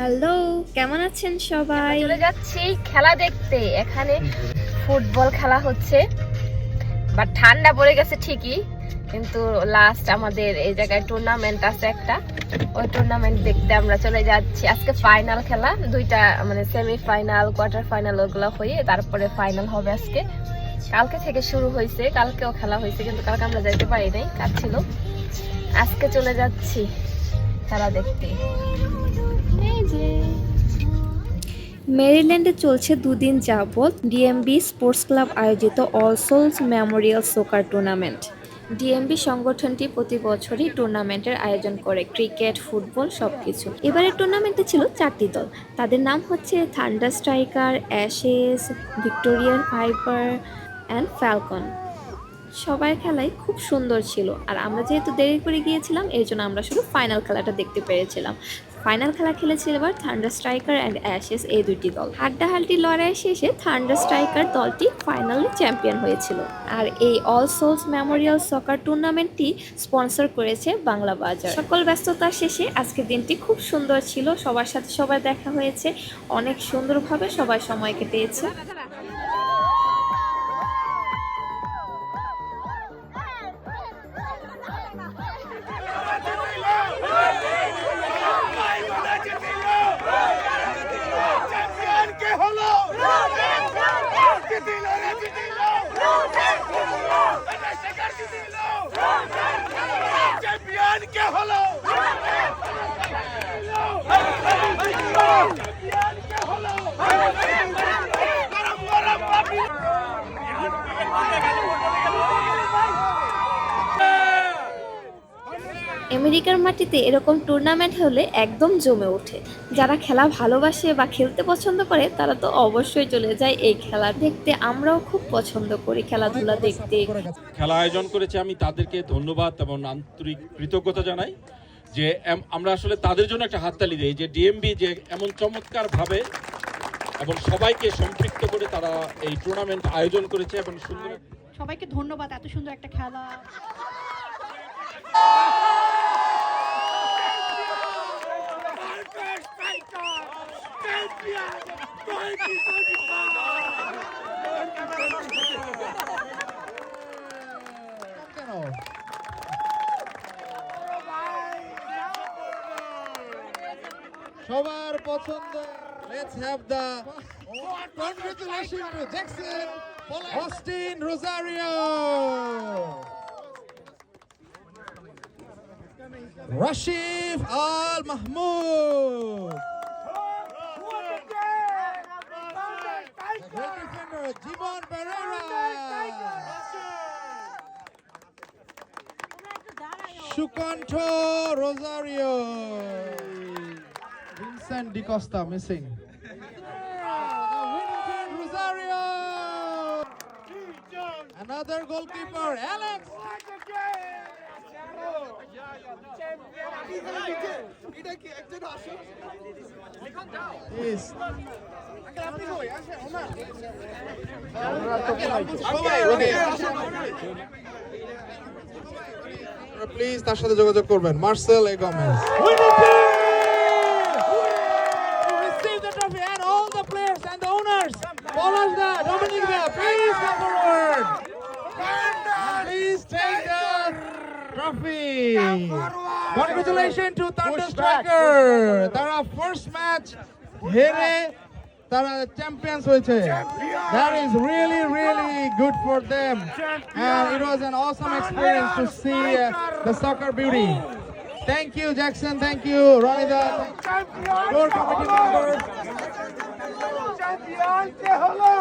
Hello, কেমন আছেন সবাই? চলে যাচ্ছি খেলা দেখতে। এখানে ফুটবল খেলা হচ্ছে। বাট ঠান্ডা পড়ে গেছে ঠিকই, কিন্তু লাস্ট আমাদের এই জায়গায় টুর্নামেন্ট আছে একটা। ওই টুর্নামেন্ট দেখতে আমরা চলে যাচ্ছি। আজকে ফাইনাল খেলা, দুইটা মানে সেমি ফাইনাল কোয়ার্টার ফাইনাল ওগুলো হয়ে তারপরে ফাইনাল হবে আজকে। কালকে থেকে শুরু হয়েছে, কালকেও খেলা হয়েছে, কিন্তু কালকে আমরা যাইতে পারি নাই, কাজ ছিল। আজকে চলে যাচ্ছি খেলা দেখতে। মেরিল্যান্ডে চলছে দুদিন যাবৎ ডিএমবি স্পোর্টস ক্লাব আয়োজিত all souls memorial soccer tournament. DMB সংগঠনটি প্রতি বছরই টুর্নামেন্টের আয়োজন করে, ক্রিকেট, ফুটবল সব কিছু এবারের টুর্নামেন্টে ছিল চারটি দল। তাদের নাম হচ্ছে thunder striker ashes Victorian fibre, and falcon. সবার খেলাই খুব সুন্দর ছিল। আর আমরা যেহেতু দেরি করে গিয়েছিলাম, এর জন্য আমরা শুধু ফাইনাল খেলাটা দেখতে পেরেছিলাম। ফাইনাল খেলা খেলেছিল এবার থান্ডার স্ট্রাইকার অ্যান্ড অ্যাশেস এই দুটি দল। হাড্ডাহাড্ডি লড়াই শেষে থান্ডার স্ট্রাইকার দলটি ফাইনালে চ্যাম্পিয়ন হয়েছিল। আর এই অল সোলস মেমোরিয়াল সকার টুর্নামেন্টটি স্পন্সর করেছে বাংলা বাজার। সকল ব্যস্ততার শেষে আজকের দিনটি খুব সুন্দর ছিল। সবার সাথে সবাই দেখা হয়েছে। অনেক সুন্দরভাবে সবাই সময় কেটেছে। আমেরিকার মাটিতে এরকম টুর্নামেন্ট হলে একদম জমে ওঠে। যারা খেলা ভালোবাসে বা খেলতে পছন্দ করে তারা তো অবশ্যই চলে যায় এই খেলা দেখতে। আমরাও খুব পছন্দ করি খেলাধুলা দেখতে। খেলা আয়োজন করেছে আমি তাদেরকে ধন্যবাদ এবং আন্তরিক কৃতজ্ঞতা জানাই যে আমরা আসলে তাদের জন্য একটা হাততালি দিই যে ডিএমবি যে এমন চমৎকার ভাবে এবং সবাইকে সম্পৃক্ত করে তারা এই টুর্নামেন্ট আয়োজন করেছে এবং সুন্দর সবাইকে ধন্যবাদ এত সুন্দর একটা খেলা। সবার পছন্দ let's have the congratulation to Jackson Austin Rosario Rashif Al Mahmud The great defender, Jimon Pereira. Shukanto Rosario. Vincent Di Costa missing. Rosario. Another goalkeeper, Alex. Please তার সাথে যোগাযোগ করবেন Marcel A Gomez owners Paula's da Dominic da please come forward And please take the trophy congratulations to Thunder Striker তারা first match হেরে তারা champions হয়েছে that is really really good for them and it was an awesome experience to see uh, the soccer beauty thank you Jackson thank you Ronida your committee members champion কে হলো।